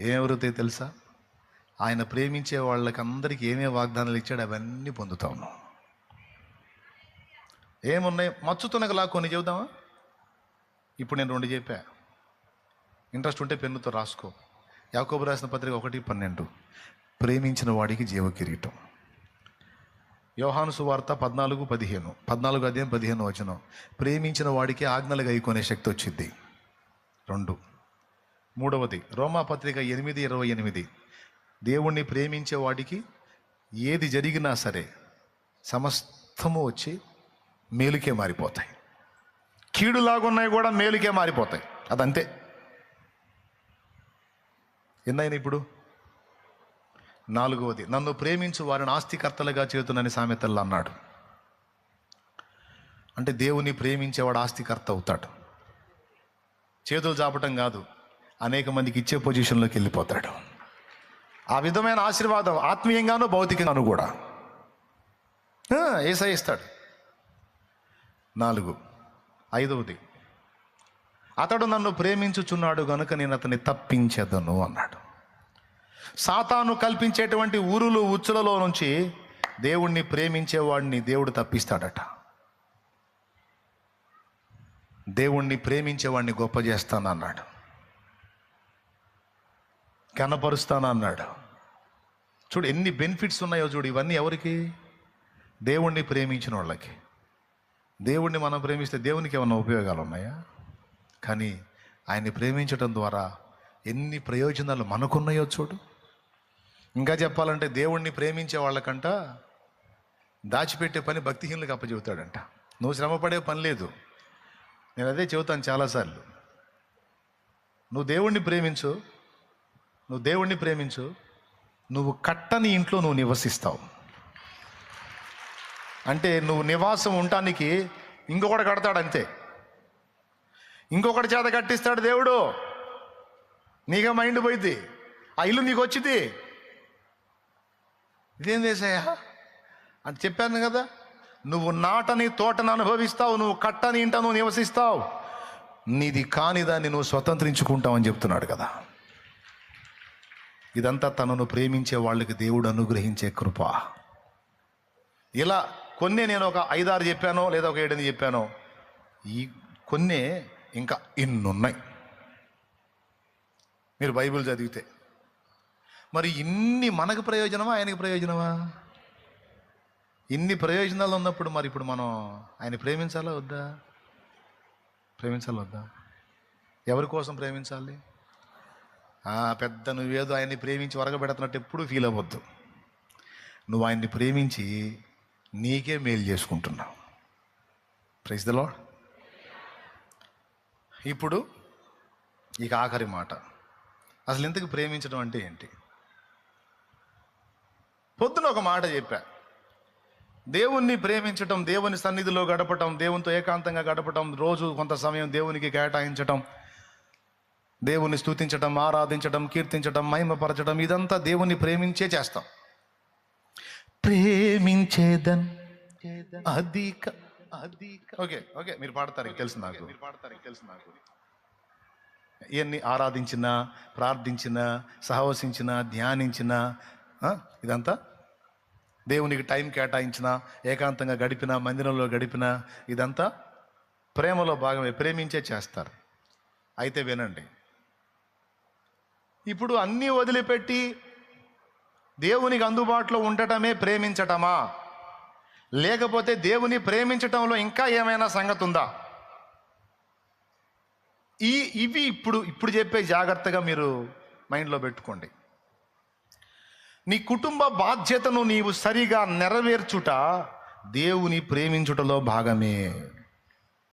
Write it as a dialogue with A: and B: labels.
A: ఏమెవరితే తెలుసా? ఆయన ప్రేమించే వాళ్ళకి అందరికీ ఏమేమి వాగ్దానాలు ఇచ్చాడు అవన్నీ పొందుతాము ఏమున్నాయి? మచ్చుతునకలా కొన్ని చెబుదామా? ఇప్పుడు నేను రెండు చెప్పా. ఇంట్రెస్ట్ ఉంటే పెన్నుతో రాసుకో. యాకోబు రాసిన పత్రిక ఒకటి పన్నెండు. ప్రేమించిన వాడికి జీవ కిరీటం. యోహాను సువార్త పద్నాలుగు పదిహేను. పద్నాలుగు అధ్యాయం పదిహేను వచనం. ప్రేమించిన వాడికి ఆజ్ఞలుగా కొనే శక్తి వచ్చింది. రెండు. మూడవది రోమా పత్రిక ఎనిమిది ఇరవై ఎనిమిది. దేవుణ్ణి ప్రేమించే వాడికి ఏది జరిగినా సరే సమస్తము వచ్చి మేలుకే మారిపోతాయి. కీడులాగున్నాయి కూడా మేలుకే మారిపోతాయి. అదంతే. ఎన్నైనా ఇప్పుడు? నాలుగవది నన్ను ప్రేమించు వారిని ఆస్తికర్తలుగా చేతునని సామెతల్లో అన్నాడు. అంటే దేవుని ప్రేమించేవాడు ఆస్తికర్త అవుతాడు. చేతులు చాపటం కాదు. అనేక మందికి ఇచ్చే పొజిషన్లోకి వెళ్ళిపోతాడు. ఆ విధమైన ఆశీర్వాదం ఆత్మీయంగానూ భౌతికంగాను కూడా. ఆ, ఏసై ఇస్తాడు. నాలుగు. ఐదవది. అతడు నన్ను ప్రేమించుచున్నాడు గనుక నేను అతన్ని తప్పించేదను అన్నాడు. సాతాను కల్పించేటువంటి ఊరులు ఉచ్చులలో నుంచి దేవుణ్ణి ప్రేమించేవాడిని దేవుడు తప్పిస్తాడట. దేవుణ్ణి ప్రేమించేవాడిని గొప్ప చేస్తాను కనపరుస్తాను అన్నాడు చూడు ఎన్ని బెనిఫిట్స్ ఉన్నాయో చూడు ఇవన్నీ ఎవరికి? దేవుణ్ణి ప్రేమించిన వాళ్ళకి. దేవుణ్ణి మనం ప్రేమిస్తే దేవునికి ఏమైనా ఉపయోగాలు ఉన్నాయా? కానీ ఆయన్ని ప్రేమించడం ద్వారా ఎన్ని ప్రయోజనాలు మనకున్నాయో చూడు. ఇంకా చెప్పాలంటే దేవుణ్ణి ప్రేమించే వాళ్ళకంట దాచిపెట్టే పని భక్తిహీనులకు అప్పచెబుతాడంట. నువ్వు శ్రమపడే పని లేదు. నేను అదే చెబుతాను చాలాసార్లు. నువ్వు దేవుణ్ణి ప్రేమించు నువ్వు దేవుణ్ణి ప్రేమించు నువ్వు కట్టని ఇంట్లో నువ్వు నివసిస్తావు. అంటే నువ్వు నివాసం ఉండటానికి ఇంకొకటి కడతాడు అంతే. ఇంకొకటి చేత కట్టిస్తాడు దేవుడు. నీకే మైండ్ పోయింది ఆ ఇల్లు నీకు వచ్చింది ఇదేం చేసాయా అని చెప్పాను కదా. నువ్వు నాటని తోటను అనుభవిస్తావు నువ్వు కట్టని ఇంట నువ్వు నివసిస్తావు. నీది కాని దాన్ని నువ్వు స్వతంత్రించుకుంటావు అని చెప్తున్నాడు కదా. ఇదంతా తనను ప్రేమించే వాళ్ళకి దేవుడు అనుగ్రహించే కృప. ఇలా కొన్ని నేను ఒక ఐదారు చెప్పానో లేదా ఒక ఏడని చెప్పానో ఈ కొన్ని ఇంకా ఇన్నున్నాయి. మీరు బైబిల్ చదివితే. మరి ఇన్ని మనకు ప్రయోజనమా ఆయనకి ప్రయోజనమా? ఇన్ని ప్రయోజనాలు ఉన్నప్పుడు మరి ఇప్పుడు మనం ఆయన ప్రేమించాలా వద్దా? ప్రేమించాలా వద్దా? ఎవరి కోసం ప్రేమించాలి? పెద్ద నువ్వేదో ఆయన్ని ప్రేమించి వరగబెడుతున్నట్టు ఎప్పుడు ఫీల్ అవ్వద్దు. నువ్వు ఆయన్ని ప్రేమించి నీకే మేలు చేసుకుంటున్నావు. ప్రైజ్ ద లాడ్ ఇప్పుడు ఇక ఆఖరి మాట. అసలు ఇంతకు ప్రేమించడం అంటే ఏంటి? పొద్దున ఒక మాట చెప్పా. దేవుణ్ణి ప్రేమించటం దేవుని సన్నిధిలో గడపటం దేవునితో ఏకాంతంగా గడపటం రోజు కొంత సమయం దేవునికి కేటాయించటం దేవుని స్తుతించటం ఆరాధించటం కీర్తించటం మహిమపరచడం ఇదంతా దేవుని ప్రేమించే చేస్తాం. ప్రేమించేదన్ అధిక అధిక. ఓకే ఓకే మీరు పాడతారు తెలుసు నాకు. మీరు పాడతారు తెలుసు నాకు. ఇవన్నీ ఆరాధించిన ప్రార్థించిన సహవసించిన ధ్యానించిన ఇదంతా? దేవునికి టైం కేటాయించిన ఏకాంతంగా గడిపిన మందిరంలో గడిపిన ఇదంతా? ప్రేమలో భాగమే ప్రేమించే చేస్తారు. అయితే వినండి ఇప్పుడు అన్నీ వదిలిపెట్టి దేవునికి అందుబాటులో ఉండటమే ప్రేమించటమా? లేకపోతే దేవుని ప్రేమించటంలో ఇంకా ఏమైనా సంగతి ఉందా ఈ ఇవి ఇప్పుడు ఇప్పుడు చెప్పే జాగ్రత్తగా మీరు మైండ్లో పెట్టుకోండి. నీ కుటుంబ బాధ్యతను నీవు సరిగా నెరవేర్చుట దేవుని ప్రేమించుటలో భాగమే.